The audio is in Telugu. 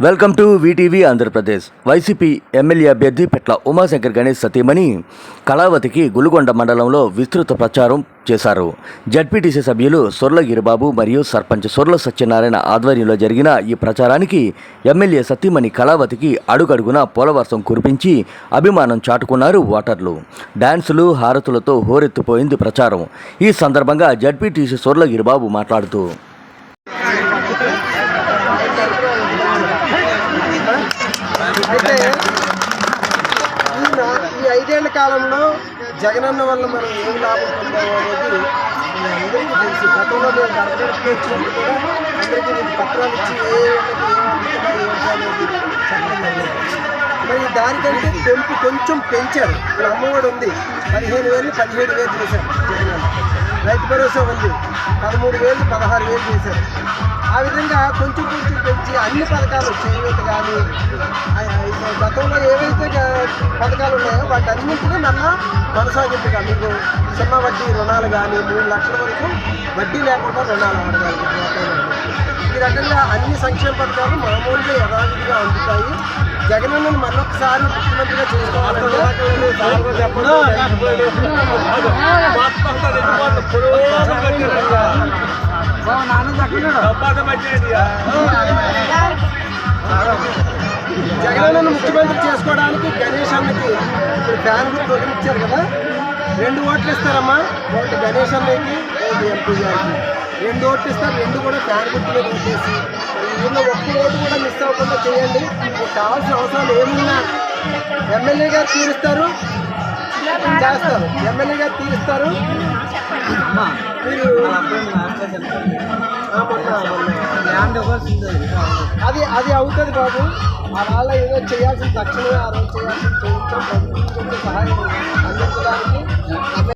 Welcome to VTV Andhra Pradesh. YCP MLA అభ్యర్థి పెట్ల ఉమాశంకర్ గణేష్ సతీమణి కళావతికి గులుగొండ మండలంలో విస్తృత ప్రచారం చేశారు. జడ్పీటీసీ సభ్యులు సొర్ల గిరిబాబు మరియు సర్పంచ్ సొర్ల సత్యనారాయణ ఆధ్వర్యంలో జరిగిన ఈ ప్రచారానికి ఎమ్మెల్యే సతీమణి కళావతికి అడుగడుగున పోలవర్షం కురిపించి అభిమానం చాటుకున్నారు ఓటర్లు. డాన్సులు హారతులతో హోరెత్తిపోయింది ప్రచారం. ఈ సందర్భంగా జడ్పీటీసీ సొర్ల గిరిబాబు మాట్లాడుతూ అయితే ఈ నా- ఈ ఐదేళ్ళ కాలంలో జగనన్న వల్ల మనం ఏం లాభం పొందాము అనేది అందరికీ తెలుసు గతంలో మేము గడపడానికి వచ్చినప్పుడు కూడా అందరికీ మీకు పత్రాలు ఇచ్చి ఏ అనేది చెప్పడం మరి దానికంటే పెంపు కొంచెం పెంచారు. ఇప్పుడు అమ్మఒడి ఉంది పదిహేను వేలు పదిహేడు వేలు చేశారు జగనన్న. రైతు భరోసా ఉంది పదమూడు వేలు పదహారు వేలు చేశారు. ఆ విధంగా కొంచెం కొంచెం పెంచి అన్ని పథకాలు చేయూత కానీ గతంలో ఏవైతే పథకాలు ఉన్నాయో? వాటన్నింటినీ మళ్ళా కొనసాగింపుగా మీకు చిన్న వడ్డీ రుణాలు కానీ మూడు లక్షల వరకు వడ్డీ లేకుండా రుణాలు అడగాలి. ఈ రకంగా అన్ని సంక్షేమ పథకాలు మామూలుగా యథావిధిగా అందుతాయి. జగనన్నను మరొకసారి ముఖ్యమంత్రిగా చేసుకోవాలంటే జగనన్నను ముఖ్యమంత్రి చేసుకోవడానికి గణేష్ అన్నకి ఇప్పుడు ఫ్యాన్ గుర్తు వదిలిచ్చారు కదా. రెండు ఓట్లు ఇస్తారమ్మా. ఒకటి గణేష్ అన్నకి ఒకటి ఎంపీ గారికి. రెండు ఓట్లు ఇస్తారు రెండు కూడా ఫ్యాన్ గుర్తు మీద ఓటేసి ఈ ఊళ్ళో ఒక్క ఓటు కూడా మిస్ అవ్వకుండా చేయండి. మీకు కావాల్సిన అవసరాలు ఏమున్నా ఎమ్మెల్యే గారు తీరుస్తారు. చేస్తారు. ఎమ్మెల్యే గారు తీరుస్తారు. మీరు మొన్న అది అది అవుతుంది బాబు. అలా ఏదో చేయాల్సిన తక్షణమే ఆ రోజు చేయాల్సిన ప్రభుత్వం సహాయం అందించడానికి